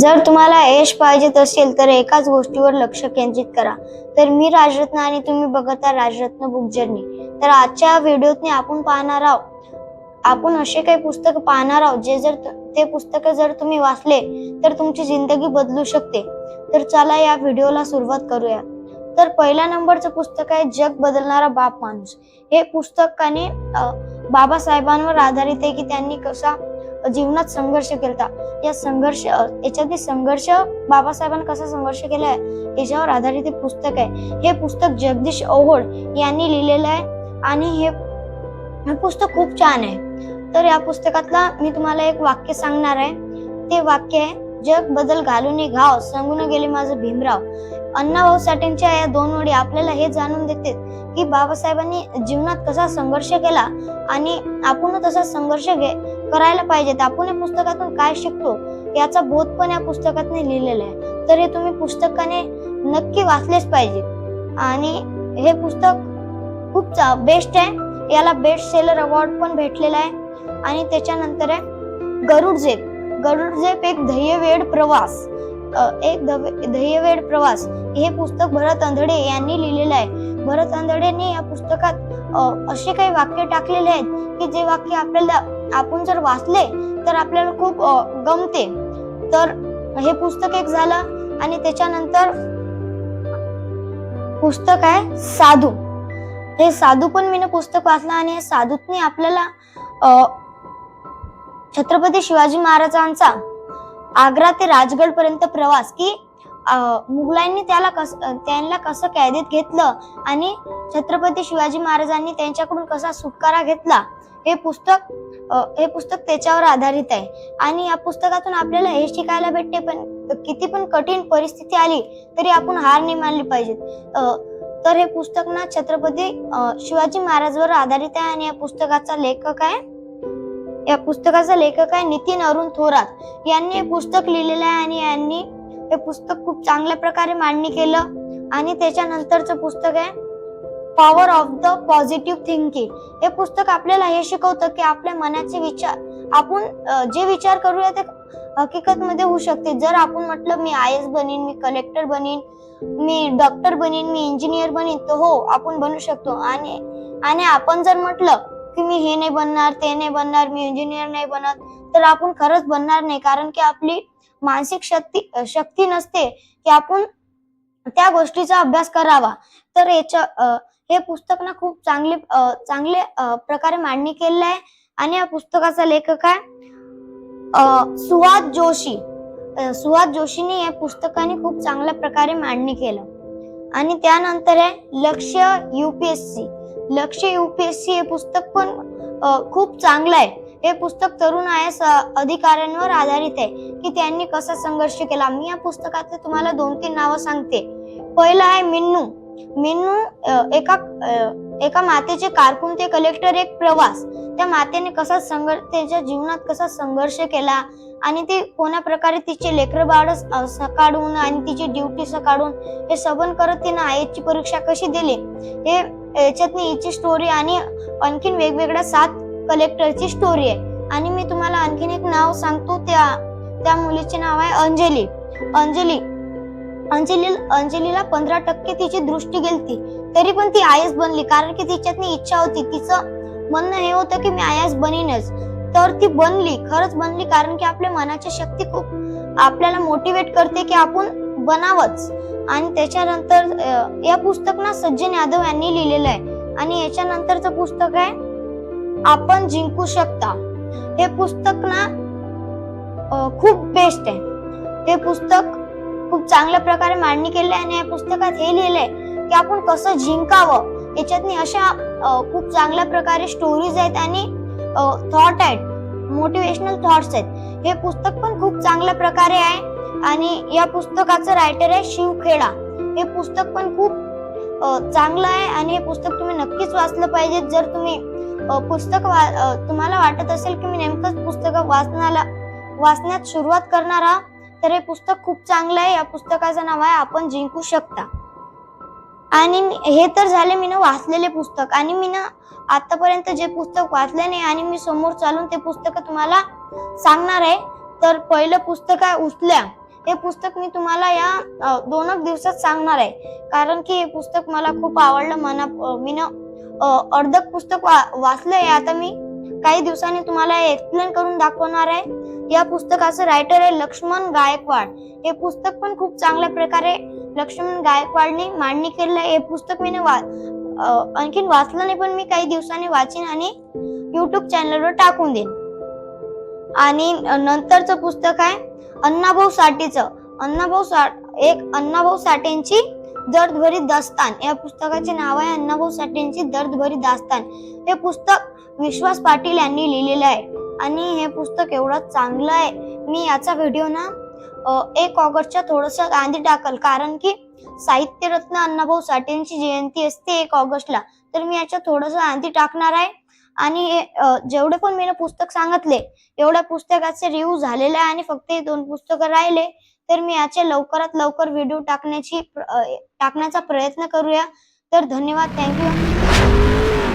जर तुम्हाला यश पाहिजेत असेल तर एकाच गोष्टीवर लक्ष केंद्रित करा. तर मी राजरत्न आणि तुम्ही बघत राजरत्न बुक जर्नी तर आजच्या व्हिडिओतने आपण पाहणार आहोत. आपण असे काही पुस्तक पाहणार आहोत जे जर ते पुस्तक जर तुम्ही वाचले तर तुमची जिंदगी बदलू शकते. तर चला या व्हिडिओला सुरुवात करूया. तर पहिल्या नंबरचं पुस्तक आहे जग बदलणारा बाप माणूस. हे पुस्तकाने बाबासाहेबांवर आधारित आहे की त्यांनी कसा जीवनात संघर्ष केला या संघर्ष याच्यातील संघर्ष बाबासाहेबांनी कसा संघर्ष केलाय? याच्यावर आधारित हे पुस्तक आहे. हे पुस्तक जगदीश ओहोळ यांनी लिहिलेलं आहे आणि हे हे पुस्तक खूप छान आहे. तर या पुस्तकातला मी तुम्हाला एक वाक्य सांगणार आहे. ते वाक्य आहे जग बदल घालून घाव सांगून गेले माझं भीमराव. अण्णाभाऊ साठेंच्या या दोन ओळी आपल्याला हे जाणून देते की बाबासाहेबांनी जीवनात कसा संघर्ष केला आणि आपण तसा संघर्ष घे करायला पाहिजेत आपण या पुस्तकातून काय शिकतो? याचा बोध पण या पुस्तकातने लिहिलेला आहे. तर हे तुम्ही पुस्तकाने नक्की वाचलेच पाहिजे. आणि हे पुस्तक खूप बेस्ट आहे. याला बेस्ट सेलर अवॉर्ड पण भेटलेला आहे. आणि त्याच्यानंतर आहे गरुड झेप. गरुड झेप एक ध्येयवेड प्रवास. एक धवे- ध्येयवेड प्रवास. हे पुस्तक भरत आंधळे यांनी लिहिलेलं आहे. भरत आंधळेने या पुस्तकात असे काही वाक्य टाकलेले आहेत की जे वाक्य आपल्याला आपण जर वाचले तर आपल्याला खूप गमते. तर हे पुस्तक एक झालं आणि त्याच्यानंतर पुस्तक आहे साधू. हे साधू पण मी पुस्तक वाचलं आणि हे साधूतने आपल्याला छत्रपती शिवाजी महाराजांचा आग्रा ते राजगड पर्यंत प्रवास की मुघलांनी त्याला कस त्यांना कसं कैदेत घेतलं आणि छत्रपती शिवाजी महाराजांनी त्यांच्याकडून कसा सुटकारा घेतला हे पुस्तक हे पुस्तक त्याच्यावर आधारित आहे. आणि या पुस्तकातून आपल्याला हे शिकायला भेटते पण किती पण कठीण परिस्थिती आली तरी आपण हार नाही मानली पाहिजे तर हे पुस्तक ना छत्रपती शिवाजी महाराजवर आधारित आहे आणि या पुस्तकाचा लेखक आहे. या पुस्तकाचा लेखक आहे नितीन अरुण थोरात. यांनी हे पुस्तक लिहिलेलं आहे आणि यांनी हे पुस्तक खूप चांगल्या प्रकारे मांडणी केलं. आणि त्याच्यानंतरचं पुस्तक आहे power of the positive thinking हे पुस्तक आपल्याला हे शिकवतं की आपल्या मनाचे विचार आपण जे विचार करूया ते हकीकत मध्ये होऊ शकते. जर आपण म्हटलं मी आय एस बनीन मी कलेक्टर बनीन मी डॉक्टर बनीन मी इंजिनियर बनीन तर हो आपण बनू शकतो. आणि आणि आपण जर म्हटलं की मी हे नाही बनणार ते नाही बनणार मी इंजिनियर नाही बनत तर आपण खरंच बनणार नाही. कारण की आपली मानसिक शक्ती शक्ती नसते की आपण त्या गोष्टीचा अभ्यास करावा. तर याच्या हे पुस्तक ना खूप चांगले चांगले प्रकारे मांडणी केलेलं आहे. आणि या पुस्तकाचा लेखक आहे अ, सुहास जोशी. अ, सुहास जोशीने या पुस्तकाने खूप चांगल्या प्रकारे मांडणी केलं. आणि त्यानंतर आहे लक्ष्य युपीएससी लक्ष युपीएससी हे पुस्तक पण खूप चांगलं आहे. हे पुस्तक तरुण आय एस अधिकाऱ्यांवर आधारित आहे. की त्यांनी कसा संघर्ष केला? मी या पुस्तकातले तुम्हाला दोन तीन नावं सांगते. पहिलं आहे मिन्नू. मिन्नू एका एका मातेचे कारकून ते कलेक्टर एक प्रवास. त्या मातेने कसा संघर्ष त्याच्या जीवनात कसा संघर्ष केला? आणि ती कोणा प्रकारे तिचे लेकर बाळ सकाळून आणि तिची ड्युटी सकाळून हे सबन करत तिने आय परीक्षा कशी दिली? हे याच्यातनी हिची स्टोरी आणि आणखीन वेगवेगळ्या सात कलेक्टरची स्टोरी आहे. आणि मी तुम्हाला आणखीन एक नाव सांगतो त्या त्या मुलीचे नाव आहे अंजली. अंजली अंजली अंजलीला पंधरा टक्के तिची दृष्टी गेलती. तरी पण ती आय एस बनली कारण की तिच्यातनी इच्छा होती. तिचं म्हणणं हे होतं की मी आय एस बनीनच. तर ती बनली खरंच बनली कारण की आपल्या मनाची शक्ती खूप आपल्याला मोटिवेट करते की आपण बनावंच. आणि त्याच्यानंतर या पुस्तक ना सज्जन यादव यांनी लिहिलेलं आहे. आणि याच्यानंतरचं पुस्तक आहे आपण जिंकू शकता. हे पुस्तक ना खूप बेस्ट आहे. हे पुस्तक खूप चांगल्या प्रकारे मांडणी केली आहे आणि या पुस्तकात हे लिहिलंय की आपण कसं जिंकावं. याच्यातनी अशा खूप चांगल्या प्रकारे स्टोरीज आहेत आणि थॉट आहेत. मोटिवेशनल थॉट्स आहेत. हे पुस्तक पण खूप चांगल्या प्रकारे आहे आणि या पुस्तकाचं रायटर आहे शिव खेडा. हे पुस्तक पण खूप चांगलं आहे आणि हे पुस्तक तुम्ही नक्कीच वाचलं पाहिजे जर तुम्ही पुस्तक वा- तुम्हाला वाटत असेल की मी नेमकंच पुस्तक वाचनाला वाचण्यात सुरुवात करणार आहात तर हे पुस्तक खूप चांगलं आहे. या पुस्तकाचं नाव आहे आपण जिंकू शकता. आणि हे तर झाले मी ना वाचलेले पुस्तक. आणि मी ना आतापर्यंत जे पुस्तक वाचले नाही आणि मी समोर चालून ते पुस्तक तुम्हाला सांगणार आहे तर पहिलं पुस्तक आहे उचल्या. हे पुस्तक मी तुम्हाला या दोनच दिवसात सांगणार आहे. कारण की हे पुस्तक मला खूप आवडलं मना मी अर्ध पुस्तक वा, वाचलंय आता मी. काही दिवसांनी तुम्हाला एक्सप्लेन करून दाखवणार आहे. या पुस्तकाचं रायटर आहे लक्ष्मण गायकवाड. हे पुस्तक पण खूप चांगल्या प्रकारे लक्ष्मण गायकवाडने मांडणी केलेलं आहे. हे पुस्तक मी वा आणखीन वाचलं नाही पण मी काही दिवसांनी वाचीन आणि युट्यूब चॅनलवर टाकून देईन. आणि नंतरचं पुस्तक आहे अण्णाभाऊ साठेचं. अण्णाभाऊ साठ एक अण्णाभाऊ साठेंची दर्दभरी दास्तान. या पुस्तकाचे नाव आहे अण्णाभाऊ साठेंची दर्दभरी दास्तान. हे पुस्तक विश्वास पाटील यांनी लिहिलेलं आहे. आणि हे पुस्तक एवढं चांगलं आहे. मी याचा व्हिडिओ ना एक ऑगस्टच्या थोडंसं गांधी टाकल. कारण की साहित्यरत्न अण्णाभाऊ साठेंची जयंती असते एक ऑगस्टला. तर मी याच्या थोडंसं गांधी टाकणार आहे. आणि हे, जेवढे पण मी पुस्तक सांगितले एवढ्या पुस्तकाचे रिव्ह्यू झालेले आहे आणि फक्त हे दोन पुस्तकं राहिले. तर मी याचे लवकरात लवकर व्हिडिओ टाकण्याची प्र- टाकण्याचा प्रयत्न करूया. तर धन्यवाद. थँक्यू